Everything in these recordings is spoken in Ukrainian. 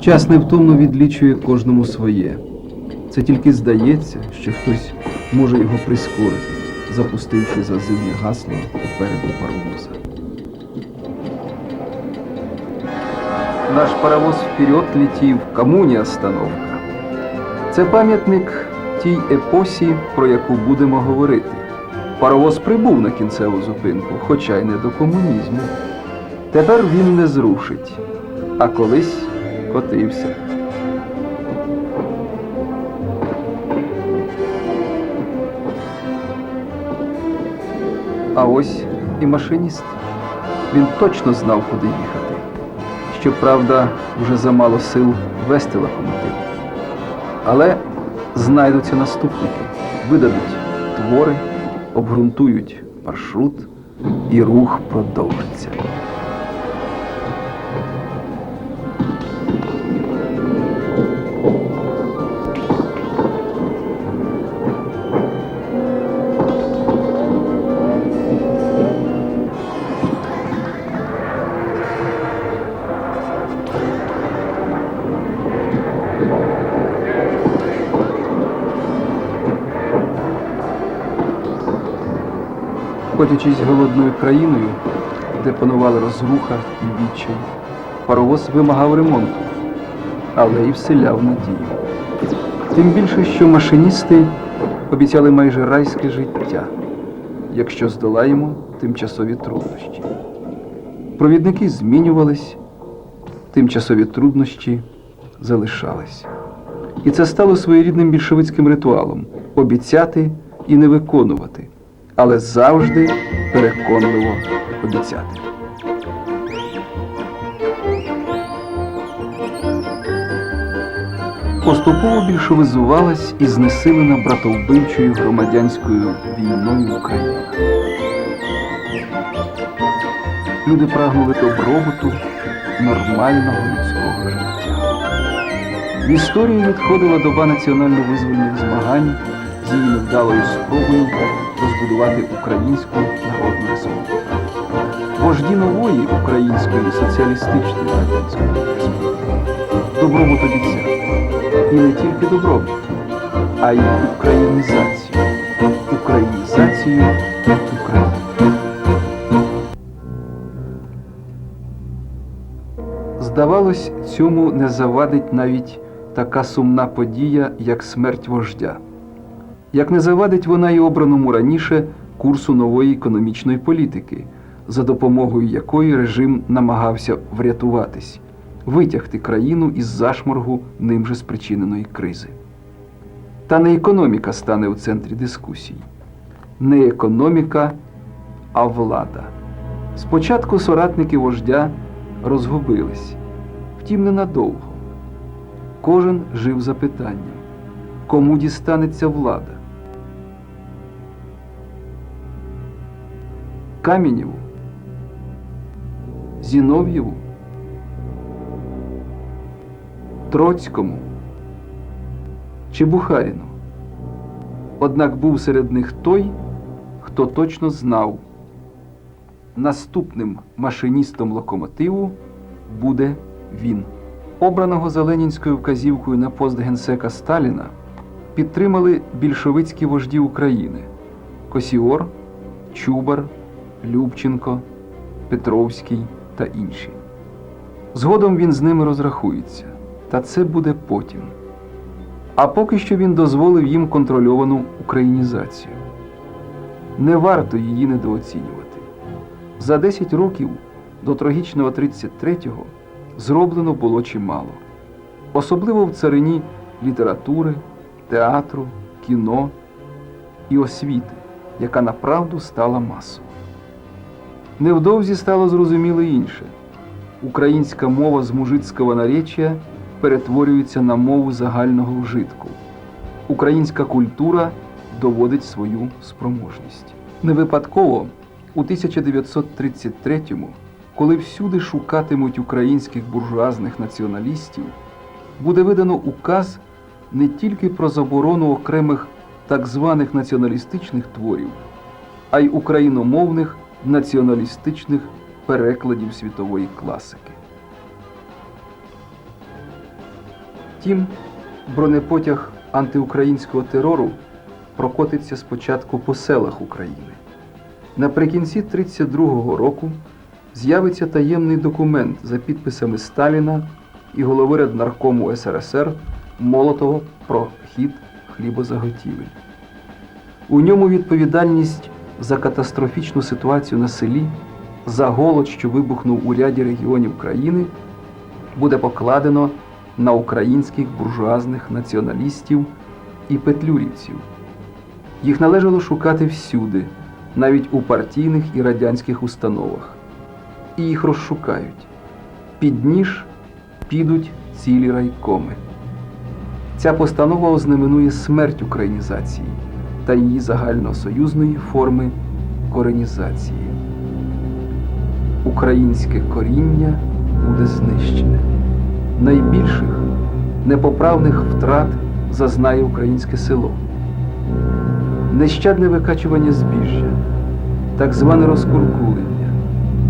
Час невтомно відлічує кожному своє. Це тільки здається, що хтось може його прискорити, запустивши зазивне гасло попереду паровоза. Наш паровоз вперед летів, кому не остановка. Це пам'ятник тій епосі, про яку будемо говорити. Паровоз прибув на кінцеву зупинку, хоча й не до комунізму. Тепер він не зрушить, а колись котився. А ось і машиніст. Він точно знав, куди їхати. Щоправда, вже замало сил вести локомотив. Але знайдуться наступники, видадуть твори, обґрунтують маршрут, і рух продовжиться. Ходячись голодною країною, де панувала розруха і відчай, паровоз вимагав ремонту, але й вселяв надію. Тим більше, що машиністи обіцяли майже райське життя, якщо здолаємо тимчасові труднощі. Провідники змінювались, тимчасові труднощі залишались. І це стало своєрідним більшовицьким ритуалом обіцяти і не виконувати, але завжди переконливо обіцяти. Поступово більшовизувалась і знесилена братовбивчою громадянською війною Україна. Люди прагнули добробуту, нормального людського життя. В історії відходила доба національно-визвольних змагань її невдалою спробою розбудувати українську народну республіку. Вожді нової української соціалістичної радянської республіки. Добробут обіцяв. І не тільки добробут, а й українізацію. Українізацію України. Здавалось, цьому не завадить навіть така сумна подія, як смерть вождя. Як не завадить вона й обраному раніше курсу нової економічної політики, за допомогою якої режим намагався врятуватись, витягти країну із зашморгу ним же спричиненої кризи. Та не економіка стане у центрі дискусій. Не економіка, а влада. Спочатку соратники вождя розгубились, втім ненадовго. Кожен жив за питанням, кому дістанеться влада. Каменєву, Зінов'єву, Троцькому чи Бухаріну. Однак був серед них той, хто точно знав, наступним машиністом локомотиву буде він. Обраного за ленінською вказівкою на пост генсека Сталіна підтримали більшовицькі вожді України Косіор, Чубар, Любченко, Петровський та інші. Згодом він з ними розрахується, та це буде потім. А поки що він дозволив їм контрольовану українізацію. Не варто її недооцінювати. За 10 років до трагічного 33-го зроблено було чимало, особливо в царині літератури, театру, кіно і освіти, яка направду стала масою. Невдовзі стало зрозуміло інше. Українська мова з мужицького наречія перетворюється на мову загального вжитку. Українська культура доводить свою спроможність. Не випадково у 1933-му, коли всюди шукатимуть українських буржуазних націоналістів, буде видано указ не тільки про заборону окремих так званих націоналістичних творів, а й україномовних націоналістичних перекладів світової класики. Втім, бронепотяг антиукраїнського терору прокотиться спочатку по селах України. Наприкінці 1932 року з'явиться таємний документ за підписами Сталіна і голови Раднаркому СРСР Молотова про хід хлібозаготівель. У ньому відповідальність за катастрофічну ситуацію на селі, за голод, що вибухнув у ряді регіонів країни, буде покладено на українських буржуазних націоналістів і петлюрівців. Їх належало шукати всюди, навіть у партійних і радянських установах. І їх розшукають. Під ніж підуть цілі райкоми. Ця постанова ознаменує смерть українізації та її загальносоюзної форми коренізації. Українське коріння буде знищене. Найбільших непоправних втрат зазнає українське село. Нещадне викачування збіжжя, так зване розкуркулення,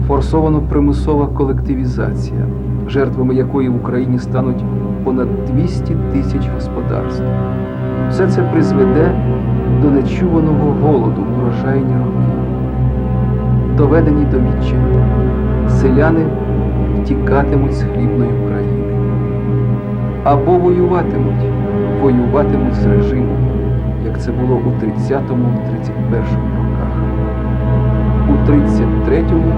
форсовано примусова колективізація, жертвами якої в Україні стануть понад 200 тисяч господарств. Все це призведе до нечуваного голоду урожайні роки. Доведені до відчаю, селяни втікатимуть з хлібної України. Або воюватимуть, воюватимуть з режимом, як це було у 30-31 роках. У 33-му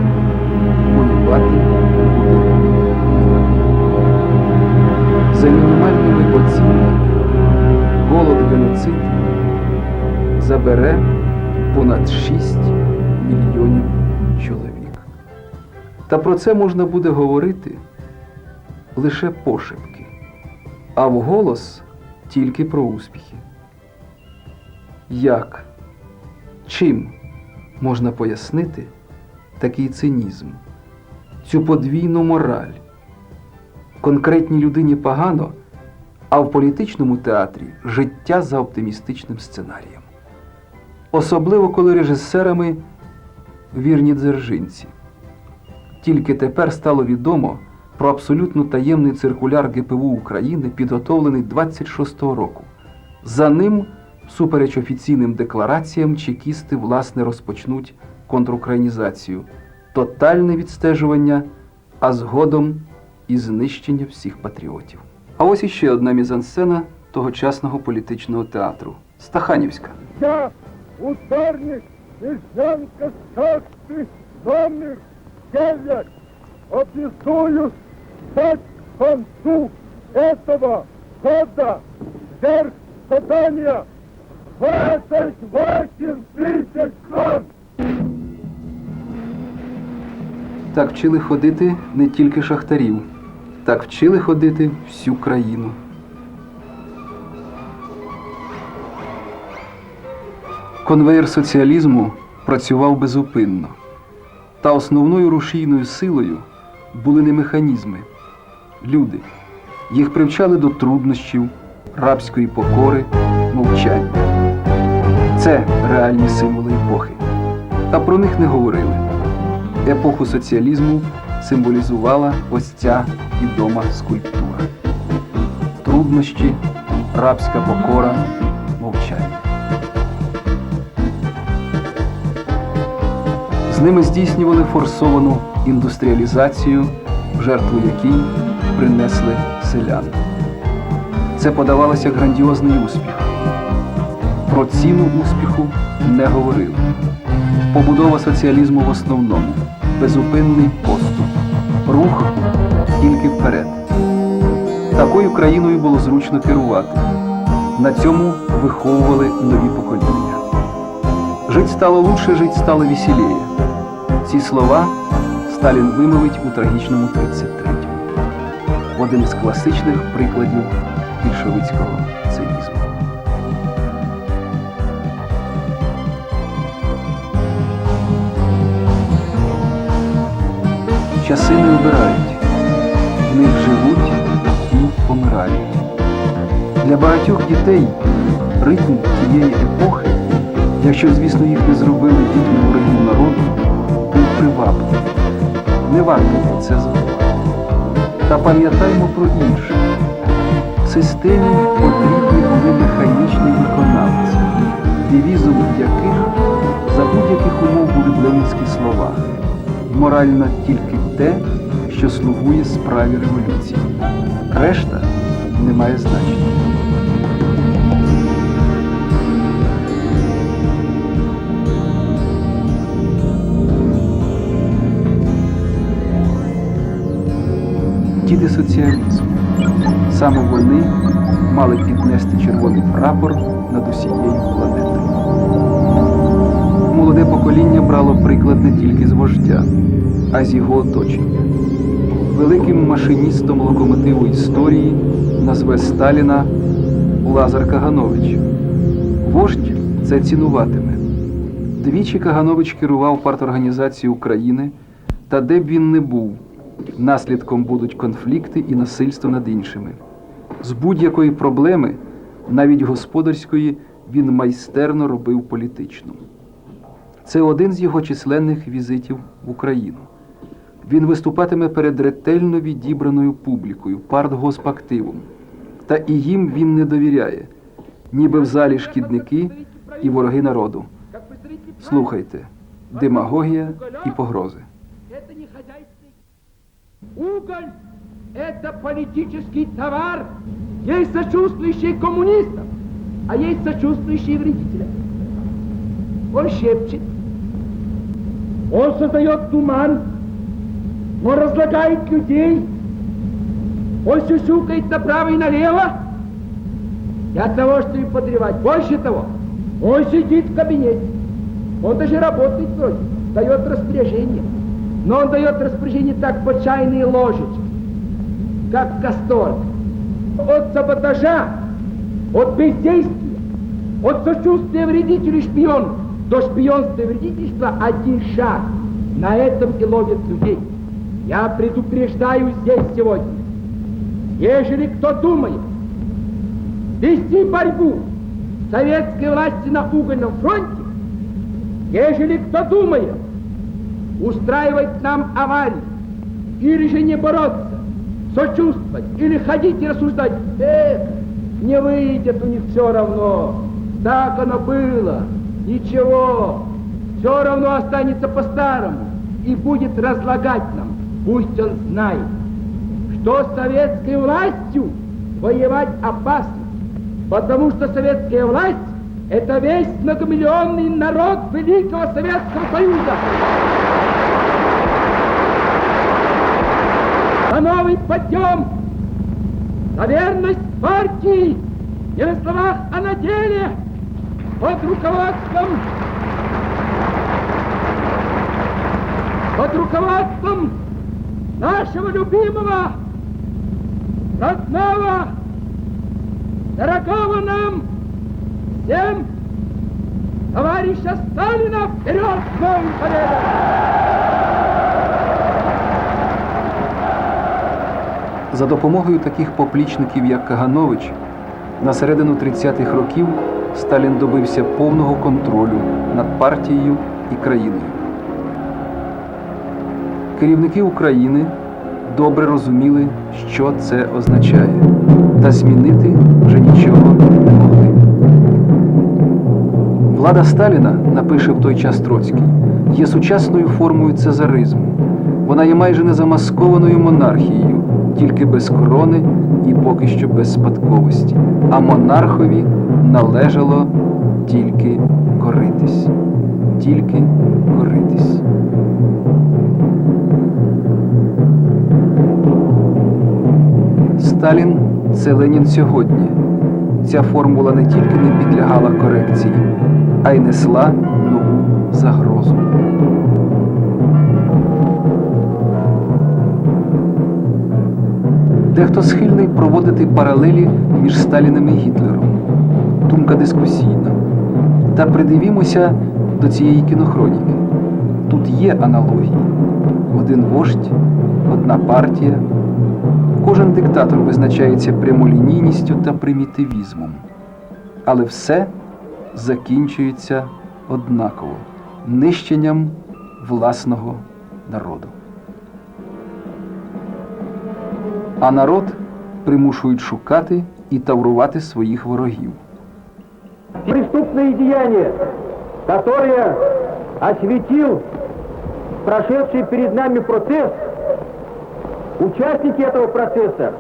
воювати буде. За мінімальними оцінками голод геноцид забере понад 6 мільйонів чоловік. Та про це можна буде говорити лише пошепки, а вголос тільки про успіхи. Як? Чим можна пояснити такий цинізм, цю подвійну мораль? Конкретній людині погано, а в політичному театрі життя за оптимістичним сценарієм. Особливо коли режисерами вірні дзержинці. Тільки тепер стало відомо про абсолютно таємний циркуляр ГПУ України, підготовлений 26-го року. За ним, супереч офіційним деклараціям, чекісти власне розпочнуть контрукраїнізацію, тотальне відстежування, а згодом і знищення всіх патріотів. А ось іще одна мізансцена тогочасного політичного театру Стаханівська. Я, ударник Лежанка шахты номер 9, обязуюсь дать к концу этого года вверх задания 28 тысяч тонн. Так вчили ходити не тільки шахтарів, так вчили ходити всю країну. Конвеєр соціалізму працював безупинно, та основною рушійною силою були не механізми, люди. Їх привчали до труднощів, рабської покори, мовчання. Це реальні символи епохи. Та про них не говорили. Епоху соціалізму символізувала ось ця відома скульптура. Труднощі, рабська покора, ними здійснювали форсовану індустріалізацію, жертву якій принесли селяни. Це подавалося грандіозний успіх. Про ціну успіху не говорили. Побудова соціалізму в основному безупинний поступ, рух тільки вперед. Такою країною було зручно керувати. На цьому виховували нові покоління. Жить стало лучше, жить стало веселее. Ці слова Сталін вимовить у трагічному 33-му. Один із класичних прикладів більшовицького цинізму. Часи не обирають, в них живуть і помирають. Для багатьох дітей ритм тієї епохи, якщо, звісно, їх не зробили дітьми ворогів народу, був. Не варто про це забувати. Та пам'ятаймо про інше. системі потрібні були механічні виконавці, девізом яких за будь-яких умов були б ленінські слова. Морально тільки те, що слугує справі революції. Решта не має значення. Діди соціалізму. Саме вони мали піднести червоний прапор над усією планетою. Молоде покоління брало приклад не тільки з вождя, а з його оточення. Великим машиністом локомотиву історії назве Сталіна Лазар Каганович. Вождь це цінуватиме. Двічі Каганович керував парторганізацією України, та де б він не був, наслідком будуть конфлікти і насильство над іншими. З будь-якої проблеми, навіть господарської, він майстерно робив політичну. Це один з його численних візитів в Україну. Він виступатиме перед ретельно відібраною публікою, партгоспактивом. Та і їм він не довіряє, ніби в залі шкідники і вороги народу. Слухайте, демагогія і погрози. Уголь – это политический товар. Есть сочувствующие коммунистам, а есть сочувствующие вредителям. Он щепчет, он создает туман, он разлагает людей, он сюсюкает направо и налево для того, чтобы подревать. Больше того, он сидит в кабинете, он даже работает вроде, дает распоряжение. Но он дает распоряжение так по чайной ложечке, как касторг. От саботажа, от бездействия, от сочувствия вредителю и шпиону до шпионства и вредительства один шаг. На этом и ловят людей. Я предупреждаю здесь сегодня, ежели кто думает вести борьбу советской власти на угольном фронте, ежели кто думает устраивать нам аварии, или же не бороться, сочувствовать, или ходить и рассуждать, эх, не выйдет у них все равно, так оно было, ничего, все равно останется по-старому и будет разлагать нам, пусть он знает, что с советской властью воевать опасно, потому что советская власть это весь многомиллионный народ Великого Советского Союза. За новый подъем, за верность партии, не на словах, а на деле, под руководством. Под руководством нашего любимого, родного, дорогого нам всем товарища Сталина. Вперед с новым! За допомогою таких поплічників, як Каганович, на середину 30-х років Сталін добився повного контролю над партією і країною. Керівники України добре розуміли, що це означає, та змінити вже нічого не могли. Влада Сталіна, напише в той час Троцький, є сучасною формою цезаризму. Вона є майже незамаскованою монархією, тільки без корони і поки що без спадковості. А монархові належало тільки коритись. Тільки коритись. Сталін це Ленін сьогодні. Ця формула не тільки не підлягала корекції, а й несла нову загрозу. Дехто схильний проводити паралелі між Сталіним і Гітлером. Думка дискусійна. Та придивімося до цієї кінохроніки. Тут є аналогії. Один вождь, одна партія. Кожен диктатор визначається прямолінійністю та примітивізмом. Але все закінчується однаково нищенням власного народу. А народ примушують шукати і таврувати своїх ворогів. преступные деяния, которые осветил прошедший перед нами процесс, участники этого процесса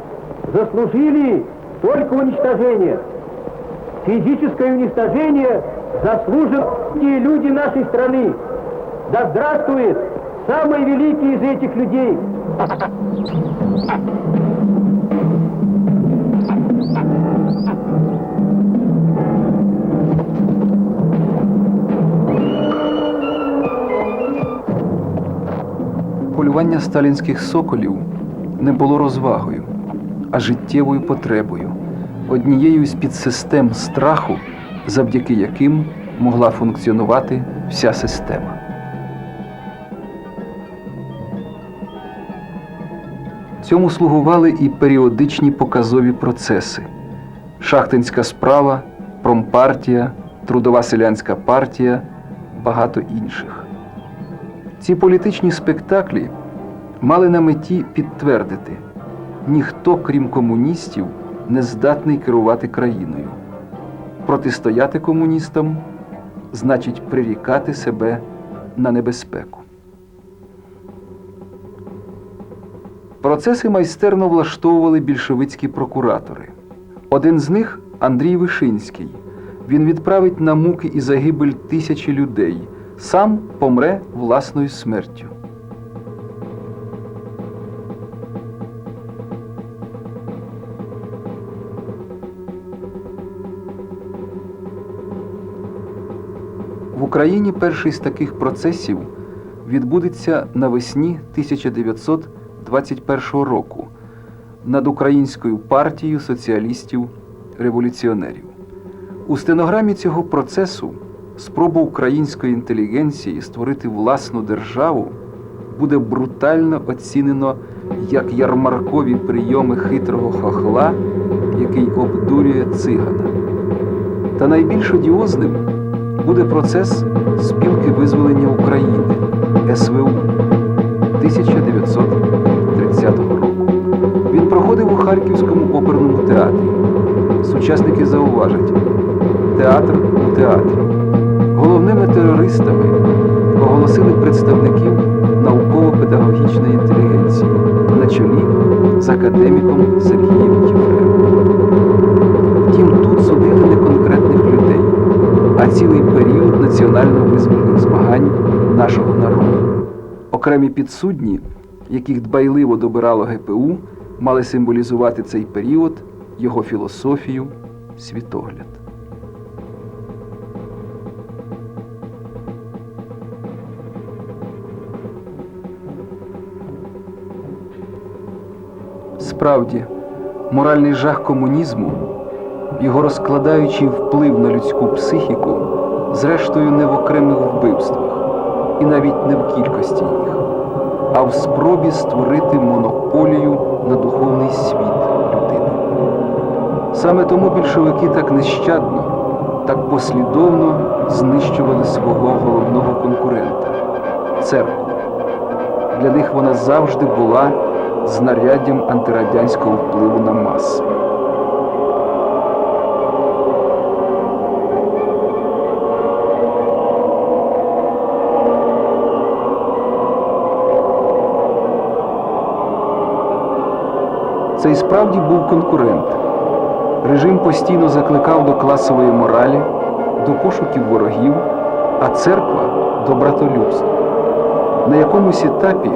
заслужили только уничтожение. Физическое уничтожение заслужат те люди нашей страны. Да здравствует самый великий из этих людей, Полювання сталінських соколів не було розвагою, а життєвою потребою, однією з підсистем страху, завдяки яким могла функціонувати вся система. Цьому слугували і періодичні показові процеси: Шахтинська справа, Промпартія, Трудова селянська партія, багато інших. Ці політичні спектаклі мали на меті підтвердити, ніхто, крім комуністів, не здатний керувати країною. Протистояти комуністам значить прирікати себе на небезпеку. Процеси майстерно влаштовували більшовицькі прокуратори. Один з них Андрій Вишинський. Він відправить на муки і загибель тисячі людей, сам помре власною смертю. В Україні перший з таких процесів відбудеться навесні 1921 року над Українською партією соціалістів-революціонерів. У стенограмі цього процесу спроба української інтелігенції створити власну державу буде брутально оцінено як ярмаркові прийоми хитрого хохла, який обдурює цигана. Та найбільш одіозним буде процес спілки визволення України СВУ 1930 Харківському оперному театрі. Сучасники зауважать театр у театрі. Головними терористами оголосили представників науково-педагогічної інтелігенції на чолі з академіком Сергієм Єфремовим. Втім, тут судили не конкретних людей, а цілий період національно-визвольних змагань нашого народу. Окремі підсудні, яких дбайливо добирало ГПУ, мали символізувати цей період, його філософію, світогляд. Справді, моральний жах комунізму, його розкладаючий вплив на людську психіку, зрештою не в окремих вбивствах, і навіть не в кількості їх, а в спробі створити монополію на духовний світ людини. Саме тому більшовики так нещадно, так послідовно знищували свого головного конкурента церкву. Для них вона завжди була знаряддям антирадянського впливу на маси. І справді був конкурент. Режим постійно закликав до класової моралі, до пошуків ворогів, а церква до братолюбства. На якомусь етапі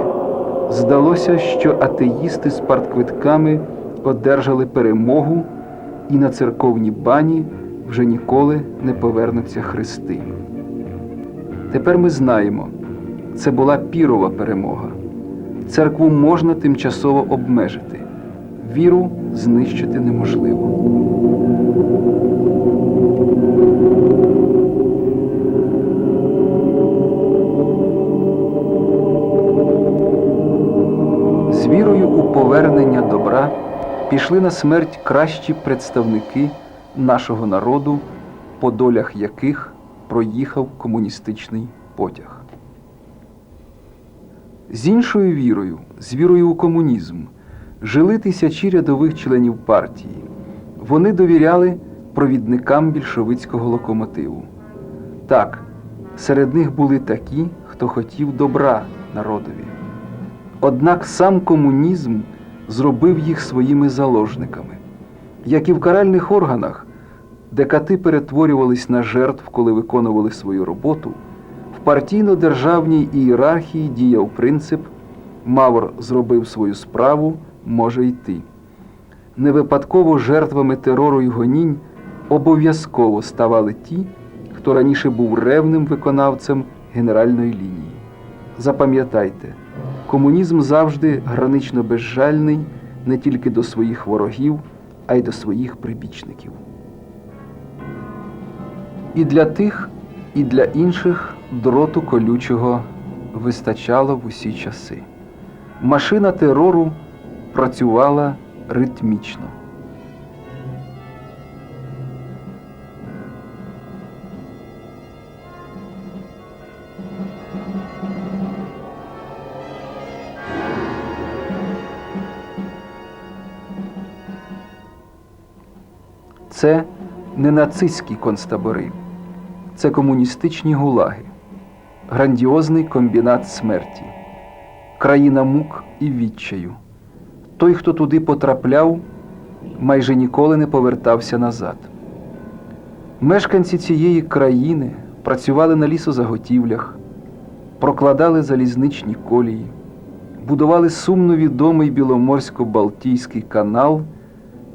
здалося, що атеїсти з партквитками одержали перемогу, і на церковні бані вже ніколи не повернуться хрести. Тепер ми знаємо, це була пірова перемога. Церкву можна тимчасово обмежити, віру знищити неможливо. З вірою у повернення добра пішли на смерть кращі представники нашого народу, по долях яких проїхав комуністичний потяг. З іншою вірою, з вірою у комунізм, жили тисячі рядових членів партії. Вони довіряли провідникам більшовицького локомотиву. Так, серед них були такі, хто хотів добра народові. Однак сам комунізм зробив їх своїми заложниками. Як і в каральних органах, де кати перетворювались на жертв, коли виконували свою роботу, в партійно-державній ієрархії діяв принцип Мавр зробив свою справу, може йти. Не випадково жертвами терору і гонінь обов'язково ставали ті, хто раніше був ревним виконавцем генеральної лінії. Запам'ятайте, комунізм завжди гранично безжальний не тільки до своїх ворогів, а й до своїх прибічників. І для тих, і для інших дроту колючого вистачало в усі часи. Машина терору працювала ритмічно. Це не нацистські концтабори, це комуністичні гулаги, грандіозний комбінат смерті, країна мук і відчаю. Той, хто туди потрапляв, майже ніколи не повертався назад. Мешканці цієї країни працювали на лісозаготівлях, прокладали залізничні колії, будували сумно відомий Біломорсько-Балтійський канал,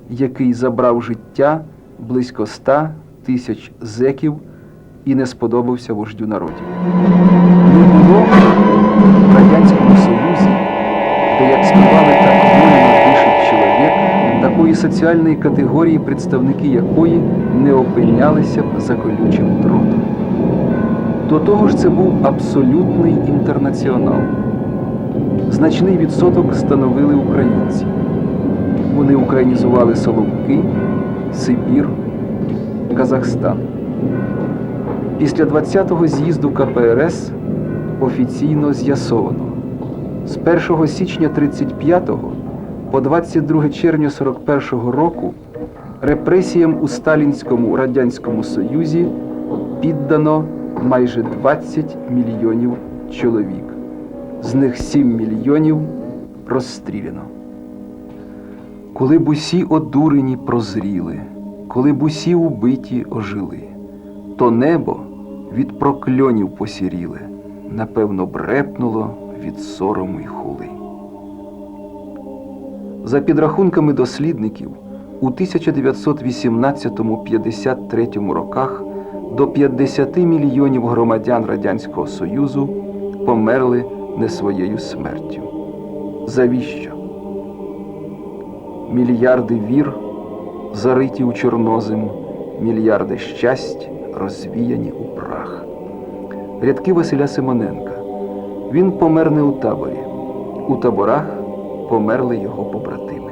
який забрав життя близько ста тисяч зеків і не сподобався вождю народів. Соціальної категорії, представники якої не опинялися б за колючим дротом. До того ж, це був абсолютний інтернаціонал. Значний відсоток становили українці. Вони українізували Соловки, Сибір, Казахстан. Після 20-го з'їзду КПРС офіційно з'ясовано. З 1 січня 35-го по 22 червня 41-го року репресіям у Сталінському Радянському Союзі піддано майже 20 мільйонів чоловік. З них 7 мільйонів розстріляно. Коли б усі одурені прозріли, коли б усі убиті ожили, то небо від прокльонів посіріле, напевно, брепнуло від сорому й хули. За підрахунками дослідників, у 1918-53 роках до 50 мільйонів громадян Радянського Союзу померли не своєю смертю. Завіщо? Мільярди вір зариті у чорнозим, мільярди щасть розвіяні у прах. Рядки Василя Симоненка. Він помер не у таборі. У таборах померли його побратими.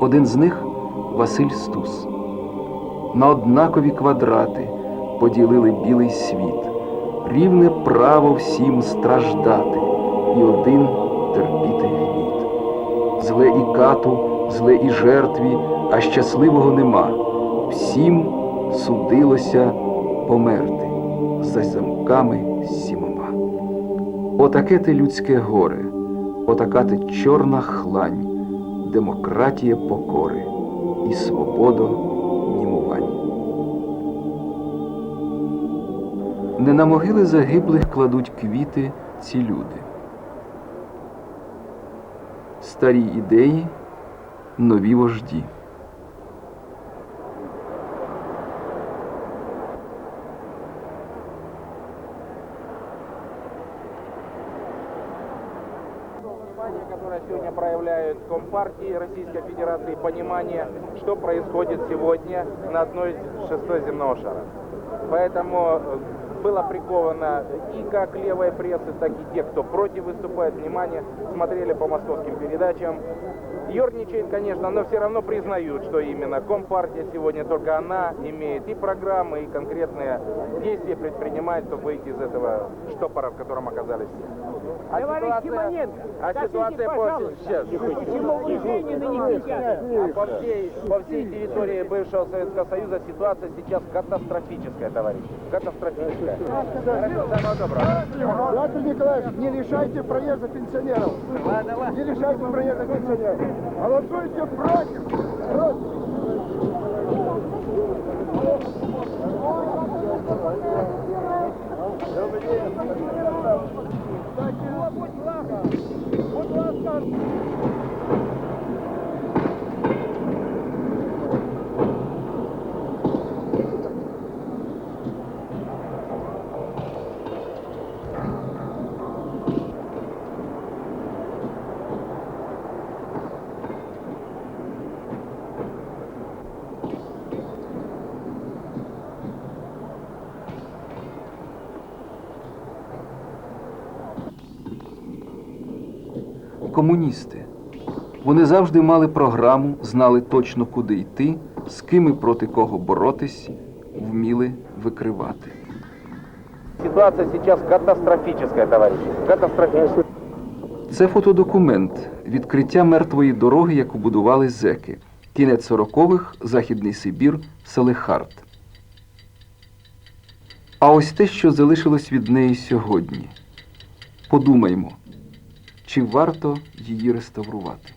Один з них Василь Стус. На однакові квадрати поділили білий світ, рівне право всім страждати, і один терпіти гніт. Зле і кату, зле і жертві, а щасливого нема. Всім судилося померти за замками сімома. Отаке те людське горе, отака те чорна хлань, демократія покори і свобода німувань. Не на могили загиблих кладуть квіти ці люди. Старі ідеї, нові вожді. Компартии Российской Федерации, понимание, что происходит сегодня на одной шестой земного шара. Поэтому э, было приковано и как левой прессы, так и тех, кто против выступает, внимание, смотрели по московским передачам. Ёрничает, конечно, но все равно признают, что именно Компартия сегодня только она имеет и программы, и конкретные действия предпринимает, чтобы выйти из этого штопора, в котором оказались все. А ситуация, а ситуация по, сейчас. А по всей, по всей территории бывшего Советского Союза ситуация сейчас катастрофическая, товарищи. Катастрофическая. Самого доброго. Петр Николаевич, не лишайте проезда пенсионеров. Не лишайте проезда пенсионеров. Голосуйте против. Против. Комуністи. Вони завжди мали програму, знали точно куди йти, з ким і проти кого боротись, вміли викривати. Ситуация сейчас катастрофическая, товарищи. Катастрофическая. Це фотодокумент відкриття мертвої дороги, яку будували зеки. Кінець сорокових, Західний Сибір, Салехард. А ось те, що залишилось від неї сьогодні. Подумаймо, чи варто її реставрувати.